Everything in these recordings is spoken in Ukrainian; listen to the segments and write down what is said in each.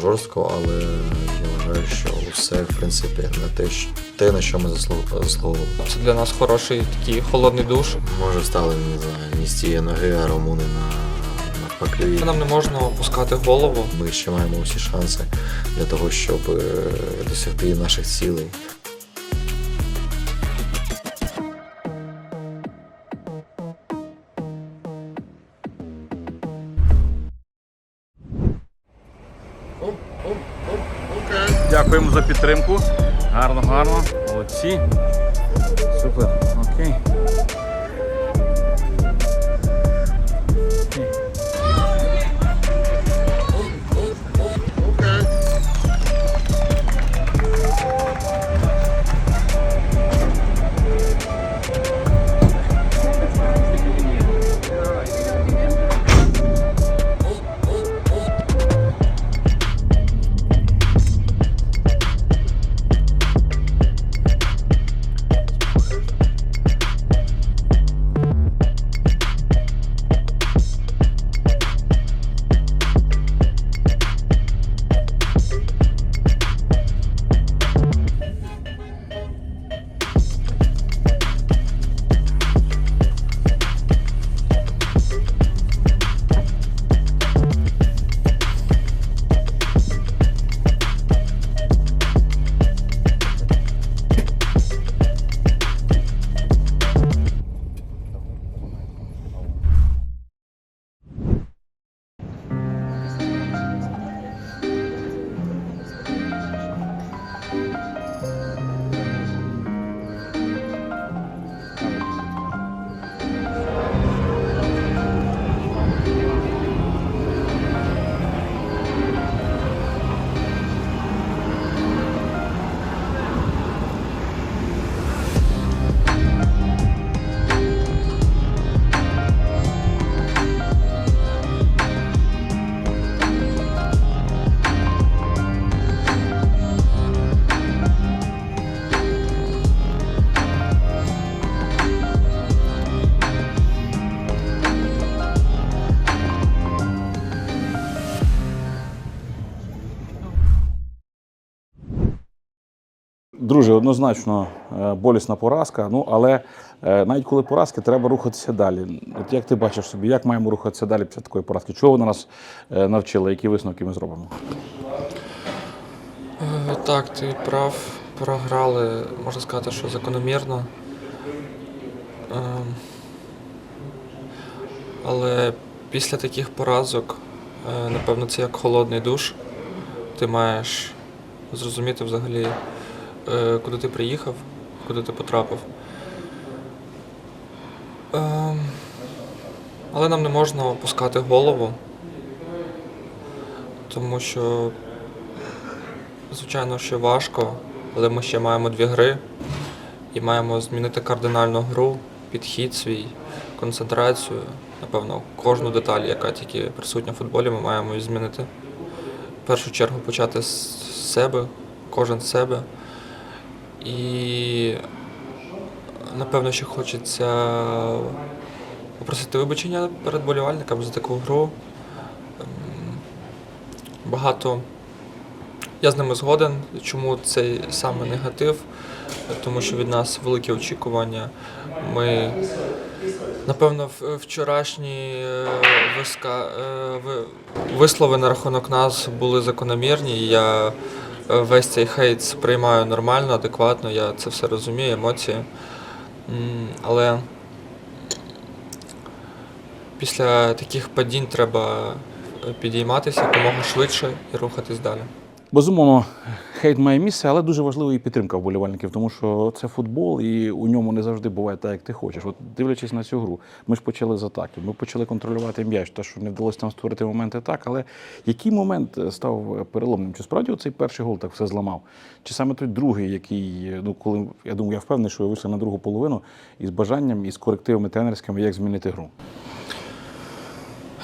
жорстко, але я вважаю, що все, в принципі, на те, що- те, на що ми заслуг- заслуговували. Це для нас хороший такий холодний душ. Може, стали не знаю, місці з цієї ноги, а румуни на, навпаки. Нам не можна опускати голову. Ми ще маємо усі шанси для того, щоб е, досягти наших цілей. Дякуємо за підтримку. Гарно, гарно. Молодці. Супер. Окей. Друже, однозначно е, болісна поразка. Ну але е, навіть коли поразки, треба рухатися далі. От як ти бачиш собі, як маємо рухатися далі після такої поразки? Чого вона нас е, навчила? Які висновки ми зробимо? Так, ти прав. Програли, можна сказати, що закономірно. Ем, Але після таких поразок, напевно, це як холодний душ. Ти маєш зрозуміти взагалі, куди ти приїхав, куди ти потрапив. Ем, Але нам не можна опускати голову, тому що Звичайно, що важко, але ми ще маємо дві гри і маємо змінити кардинальну гру, підхід свій, концентрацію. Напевно, кожну деталь, яка тільки присутня в футболі, ми маємо її змінити. В першу чергу почати з себе, кожен з себе. І напевно, ще хочеться попросити вибачення перед болівальниками за таку гру. Ем, Багато я з ними згоден. Чому цей саме негатив? Тому що від нас великі очікування. Ми, напевно, вчорашні е, виска, е, вислови на рахунок нас були закономірні. Я весь цей хейт сприймаю нормально, адекватно, я це все розумію, емоції. Але після таких падінь треба підійматися якомога швидше і рухатись далі. Безумовно, хейт має місце, але дуже важлива і підтримка вболівальників, тому що це футбол, і у ньому не завжди буває так, як ти хочеш. От дивлячись на цю гру, ми ж почали з атаки, ми почали контролювати м'яч, те, що не вдалося там створити моменти так. Але який момент е, став переломним? Чи справді цей перший гол так все зламав? Чи саме той другий, який, е, ну коли я думаю, я впевнений, що ви вийшли на другу половину із бажанням і з корективами тренерськими, як змінити гру?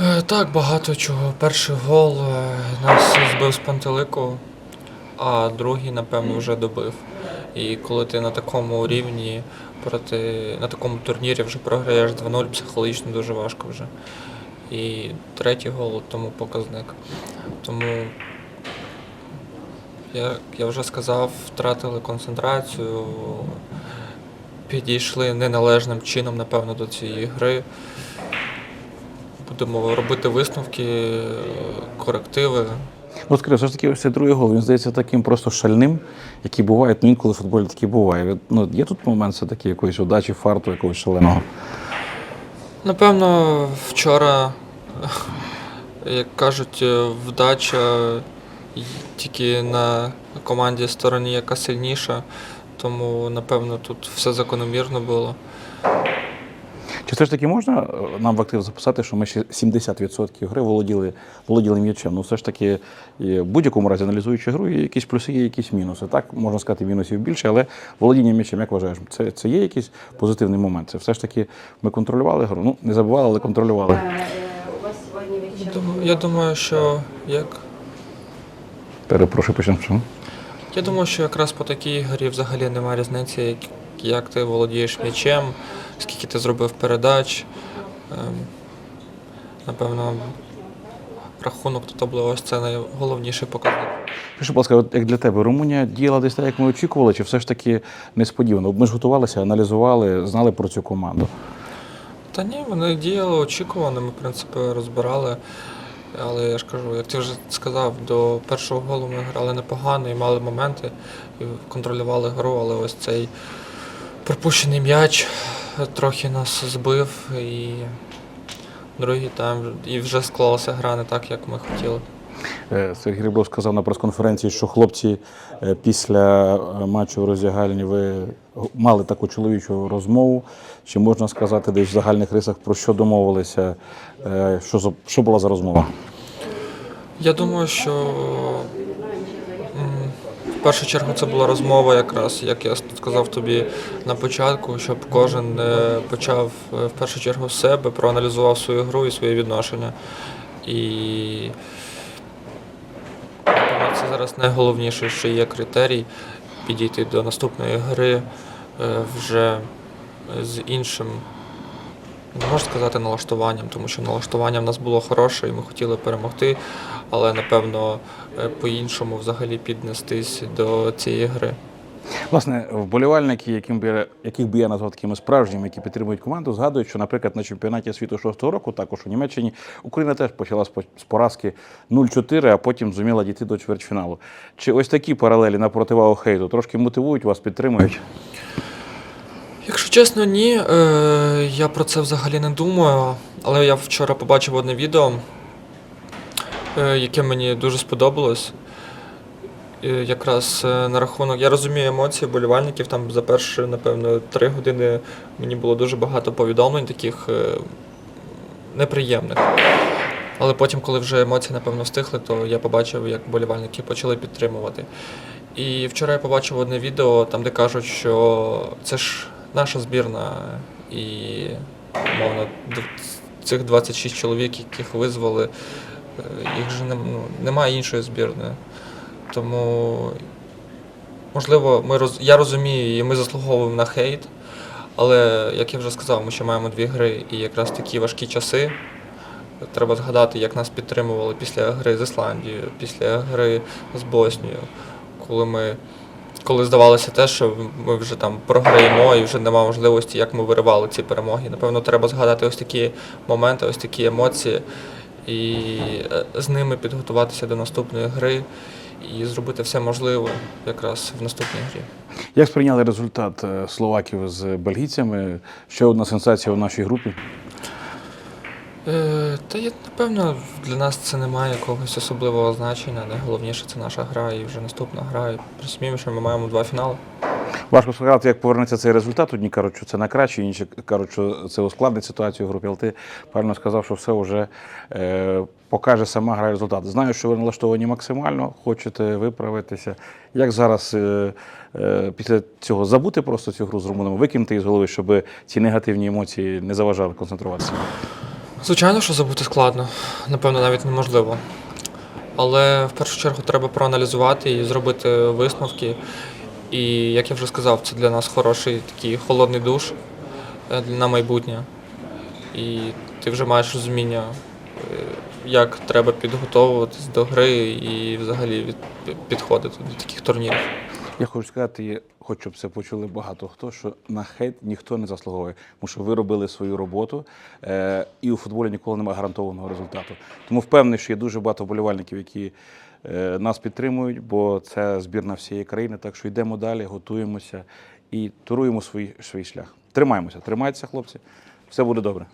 Е, Так, багато чого. Перший гол е, нас збив з пантелику, а другий, напевно, вже добив. І коли ти на такому рівні проти на такому турнірі вже програєш 2-0, психологічно дуже важко вже. І третій гол тому показник. Тому як я вже сказав, втратили концентрацію, підійшли неналежним чином, напевно, до цієї гри. Будемо робити висновки, корективи. Ну, скажи, все ж таки, ось цей другий гол, він здається таким просто шальним, який буває, ну інколи в футболі такі буває. Ну, є тут момент все-таки якоїсь удачі, фарту, якогось шаленого. Напевно, вчора, як кажуть, вдача тільки на команді стороні, яка сильніша, тому, напевно, тут все закономірно було. Чи все ж таки можна е, нам в актив записати, що ми ще 70% гри володіли, володіли м'ячем? Ну, все ж таки, в будь-якому разі, аналізуючи гру, є якісь плюси, є якісь мінуси. Так, можна сказати, мінусів більше, але володіння м'ячем, як вважаєш, це, це є якийсь позитивний момент? Це все ж таки ми контролювали гру. Ну, не забували, але контролювали. Вечером... Думаю- Я думаю, що як. Перепрошую, почнемо. Я думаю, що якраз по такій грі взагалі немає різниці, як, ти володієш м'ячем, скільки ти зробив передач. Ем, напевно, рахунок та табло ось це найголовніший показник. Скажи, будь ласка, як для тебе, Румунія діяла десь так, як ми очікували, чи все ж таки несподівано? Ми ж готувалися, аналізували, знали про цю команду. Та ні, вони діяли очікувано, ми, в принципі, розбирали. Але я ж кажу, як ти вже сказав, до першого голу ми грали непогано і мали моменти, і контролювали гру, але ось цей пропущений м'яч трохи нас збив, і другий тайм, і вже склалася гра не так, як ми хотіли. Е, Сергій Рибов сказав на прес-конференції, що хлопці е, після е, матчу в роздягальні ви мали таку чоловічу розмову. Чи можна сказати десь в загальних рисах про що домовилися? Що, що була за розмова? Я думаю, що першу чергу це була розмова, якраз як я сказав тобі на початку, щоб кожен е, почав е, в першу чергу з себе, проаналізував свою гру і своє відношення. І це зараз найголовніше, що є критерій підійти до наступної гри е, вже з іншим не можу сказати налаштуванням, тому що налаштування в нас було хороше і ми хотіли перемогти, але напевно е, по-іншому взагалі піднестись до цієї гри. Власне, вболівальники, яким би, яких би я назвав такими справжніми, які підтримують команду, згадують, що, наприклад, на чемпіонаті світу 6-го року, також у Німеччині, Україна теж почала з поразки 0-4, а потім зуміла дійти до чвертьфіналу. Чи ось такі паралелі на противагу хейту трошки мотивують вас, підтримують? Якщо чесно, ні, е, я про це взагалі не думаю, але я вчора побачив одне відео, яке мені дуже сподобалось. Е, Якраз е, на рахунок, я розумію емоції болівальників, там за перші, напевно, три години мені було дуже багато повідомлень таких е, неприємних. Але потім, коли вже емоції, напевно, стихли, то я побачив, як болівальники почали підтримувати. І вчора я побачив одне відео, там, де кажуть, що це ж наша збірна, і мовно цих 26 чоловік, яких визвали, е, їх же нем- ну, немає іншої збірної. Тому, можливо, ми роз... я розумію, і ми заслуговуємо на хейт, але, як я вже сказав, ми ще маємо дві гри, і якраз такі важкі часи. Треба згадати, як нас підтримували після гри з Ісландією, після гри з Боснією, коли ми. Коли здавалося те, що ми вже там програємо і вже немає можливості, як ми виривали ці перемоги. Напевно, треба згадати ось такі моменти, ось такі емоції, і е, з ними підготуватися до наступної гри і зробити все можливе якраз в наступній грі. Як сприйняли результат е, словаків з бельгійцями? Ще одна сенсація у нашій групі. Е, та я, напевно, для нас це не має якогось особливого значення. Найголовніше це наша гра і вже наступна гра. І розуміємо, що ми маємо два фінали. Важко сказати, як повернеться цей результат. Одні кажуть, що це на краще, інші кажуть, що це ускладнить ситуацію в групі. Але ти правильно сказав, що все вже е, покаже сама гра результат. Знаю, що ви налаштовані максимально, хочете виправитися. Як зараз е, е, після цього забути просто цю гру з румунами, викинути із голови, щоб ці негативні емоції не заважали концентруватися? Звичайно, що забути складно, напевно, навіть неможливо. Але в першу чергу треба проаналізувати і зробити висновки. І як я вже сказав, це для нас хороший такий холодний душ е, на майбутнє. І ти вже маєш розуміння, е, як треба підготовуватись до гри і взагалі підходити до таких турнірів. Я хочу сказати, хочу, щоб це почули багато хто, що на хейт ніхто не заслуговує, тому що ви робили свою роботу, е, і у футболі ніколи немає гарантованого результату. Тому впевнений, що є дуже багато вболівальників, які е, нас підтримують, бо це збірна всієї країни. Так що йдемо далі, готуємося і туруємо свій, свій шлях. Тримаємося, тримайтеся, хлопці, все буде добре.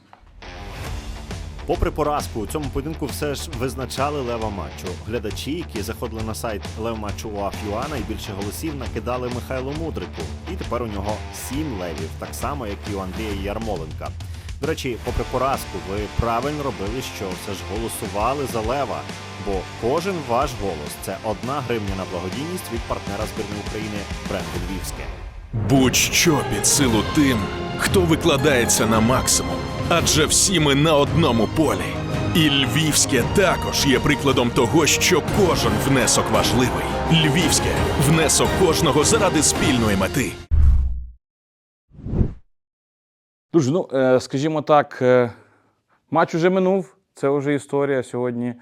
Попри поразку, у цьому поєдинку все ж визначали лева матчу. Глядачі, які заходили на сайт levmatchu.ua, найбільше голосів накидали Михайлу Мудрику. І тепер у нього сім левів, так само як і у Андрія Ярмоленка. До речі, попри поразку, ви правильно робили, що все ж голосували за лева. Бо кожен ваш голос це одна гривня на благодійність від партнера збірної України бренду Львівське. Будь-що під силу тим, хто викладається на максимум. Адже всі ми на одному полі. І Львівське також є прикладом того, що кожен внесок важливий. Львівське внесок кожного заради спільної мети. Друзі, ну е, скажімо так, е, матч уже минув. Це вже історія. Сьогодні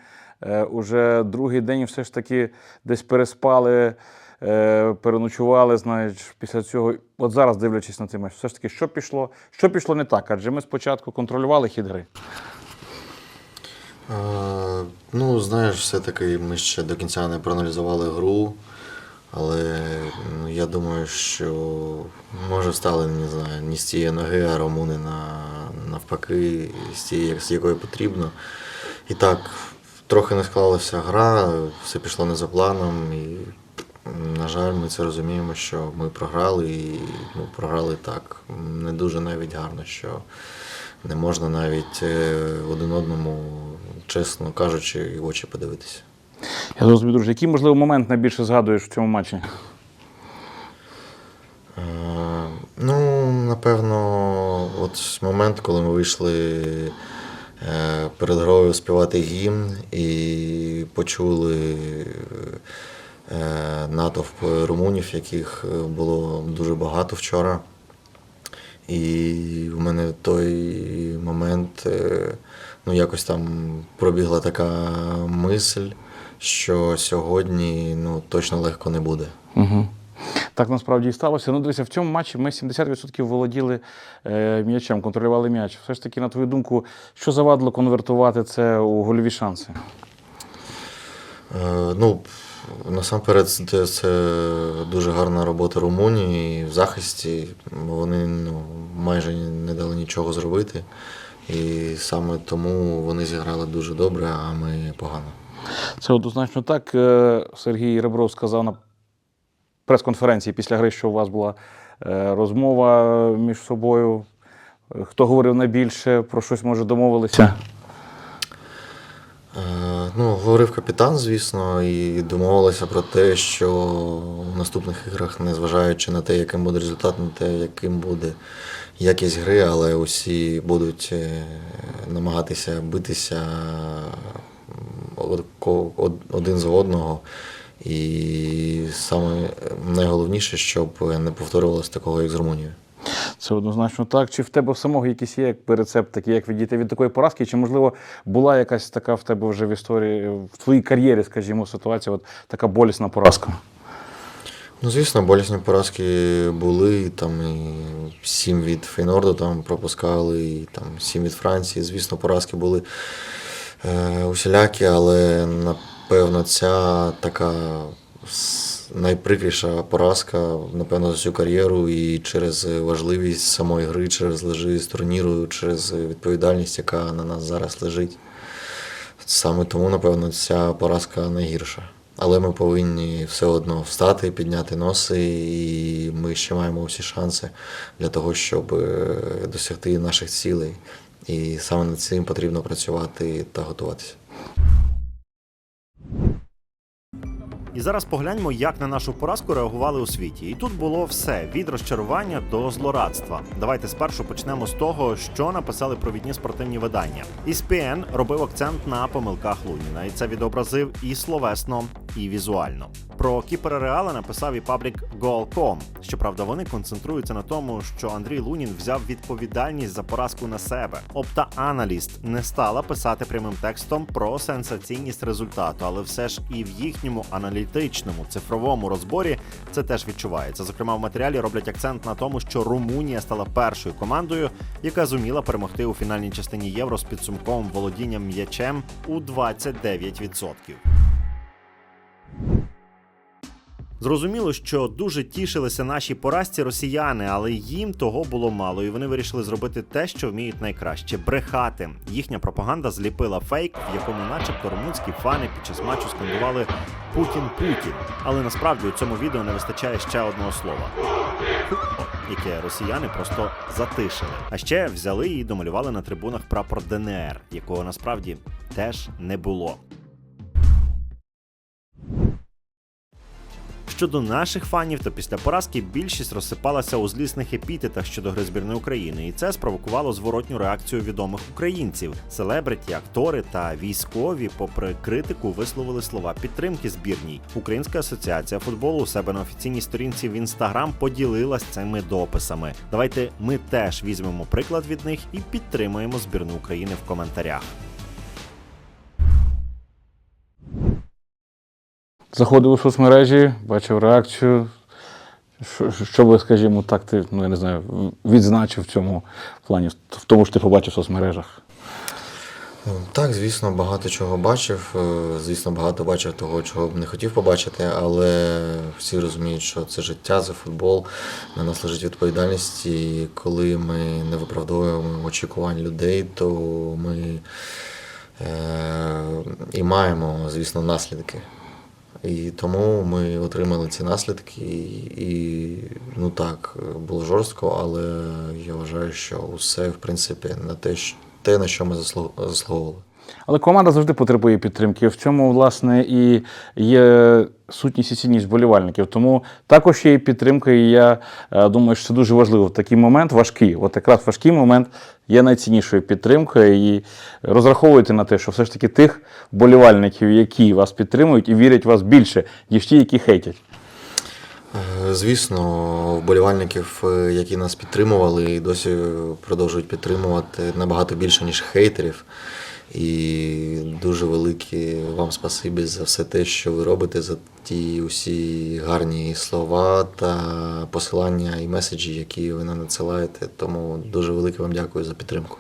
е, уже другий день, все ж таки десь переспали, е, переночували. Знаєш, після цього. От зараз, дивлячись на цей матч, все ж таки, що пішло, що пішло не так? Адже ми спочатку контролювали хід гри. Е, ну, знаєш, все-таки ми ще до кінця не проаналізували гру, але ну, я думаю, що може встали, не знаю, не з цієї ноги, а румуни на, навпаки, з тієї, з якої потрібно. І так, трохи не склалася гра, все пішло не за планом. І, на жаль, ми це розуміємо, що ми програли і ну, програли так. Не дуже навіть гарно, що не можна навіть е, один одному, чесно кажучи, і в очі подивитися. Я зрозумів, друзі, який можливо момент найбільше згадуєш в цьому матчі? Е, Ну, напевно, от момент, коли ми вийшли е, перед грою співати гімн і почули натовп румунів, яких було дуже багато вчора. І в мене в той момент е, ну, якось там пробігла така мисль, що сьогодні ну, точно легко не буде. Угу. Так насправді і сталося. Ну, дивися, в цьому матчі ми 70% володіли е, м'ячем, контролювали м'яч. Все ж таки, на твою думку, що завадило конвертувати це у гольові шанси? Е, Ну, насамперед, це, це дуже гарна робота Румунії в захисті. Вони ну, майже не дали нічого зробити. І саме тому вони зіграли дуже добре, а ми погано. Це однозначно так. Е, Сергій Ребров сказав на прес-конференції після гри, що у вас була е, розмова між собою. Е, Хто говорив найбільше, про щось може домовилися? Е, Ну, говорив капітан, звісно, і домовилися про те, що в наступних іграх, незважаючи на те, яким буде результат, на те, яким буде якість гри, але усі будуть е, намагатися битися один з одного. І саме найголовніше, щоб не повторювалося такого, як з Румунією. Це однозначно так. Чи в тебе в самого якийсь є рецепт, такий, як відійти від такої поразки? Чи, можливо, була якась така в тебе вже в історії, в твоїй кар'єрі, скажімо, ситуація, от така болісна поразка? Ну, звісно, болісні поразки були. Там і сім від Фейнорду там пропускали, і там сім від Франції. Звісно, поразки були е, усілякі, але напевно ця така найприкріша поразка, напевно, за всю кар'єру і через важливість самої гри, через важливість турніру, через відповідальність, яка на нас зараз лежить. Саме тому, напевно, ця поразка найгірша. Але ми повинні все одно встати, підняти носи, і ми ще маємо всі шанси для того, щоб е, досягти наших цілей. І саме над цим потрібно працювати та готуватися. І зараз погляньмо, як на нашу поразку реагували у світі. І тут було все від розчарування до злорадства. Давайте спершу почнемо з того, що написали провідні спортивні видання. ESPN робив акцент на помилках Луніна, і це відобразив і словесно, і візуально. Про кіпера Реала написав і паблік Goal.com. Щоправда, вони концентруються на тому, що Андрій Лунін взяв відповідальність за поразку на себе. Опта Аналіст не стала писати прямим текстом про сенсаційність результату, але все ж і в їхньому аналітичному цифровому розборі це теж відчувається. Зокрема, в матеріалі роблять акцент на тому, що Румунія стала першою командою, яка зуміла перемогти у фінальній частині євро з підсумковим володінням м'ячем у 29%. Зрозуміло, що дуже тішилися наші поразці росіяни, але їм того було мало, і вони вирішили зробити те, що вміють найкраще брехати. Їхня пропаганда зліпила фейк, в якому, начебто, румунські фани під час матчу скандували Путін Путін. Але насправді у цьому відео не вистачає ще одного слова. Яке росіяни просто затишили. А ще взяли і домалювали на трибунах прапор ДНР, якого насправді теж не було. Щодо наших фанів, то після поразки більшість розсипалася у злісних епітетах щодо гри збірної України, і це спровокувало зворотню реакцію відомих українців. Селебриті, актори та військові, попри критику, висловили слова підтримки збірній. Українська асоціація футболу у себе на офіційній сторінці в інстаграм поділилась цими дописами. Давайте ми теж візьмемо приклад від них і підтримаємо збірну України в коментарях. Заходив у соцмережі, бачив реакцію. Що, що би, скажімо так, ти, ну я не знаю, відзначив в цьому плані, в тому, що ти побачив в соцмережах. Ну, Так, звісно, багато чого бачив. е, Звісно, багато бачив того, чого б не хотів побачити, але всі розуміють, що це життя, це футбол. На нас лежить відповідальність. І коли ми не виправдовуємо очікувань людей, то ми е, і маємо, звісно, наслідки. І тому ми отримали ці наслідки. І, ну так, було жорстко, але я вважаю, що усе, в принципі, на те, те, на що ми заслуг- заслуговували. Але команда завжди потребує підтримки. В цьому, власне, і є сутність і цінність вболівальників. Тому також є і підтримка, і я е, думаю, що це дуже важливо в такий момент, важкий. От якраз важкий момент є найціннішою підтримкою. І розраховуйте на те, що все ж таки тих вболівальників, які вас підтримують і вірять в вас більше, ніж ті, які хейтять. Е, Звісно, вболівальників, е, які нас підтримували і досі продовжують підтримувати набагато більше, ніж хейтерів. І дуже велике вам спасибі за все те, що ви робите, за ті усі гарні слова та посилання і меседжі, які ви нам надсилаєте. Тому дуже велике вам дякую за підтримку.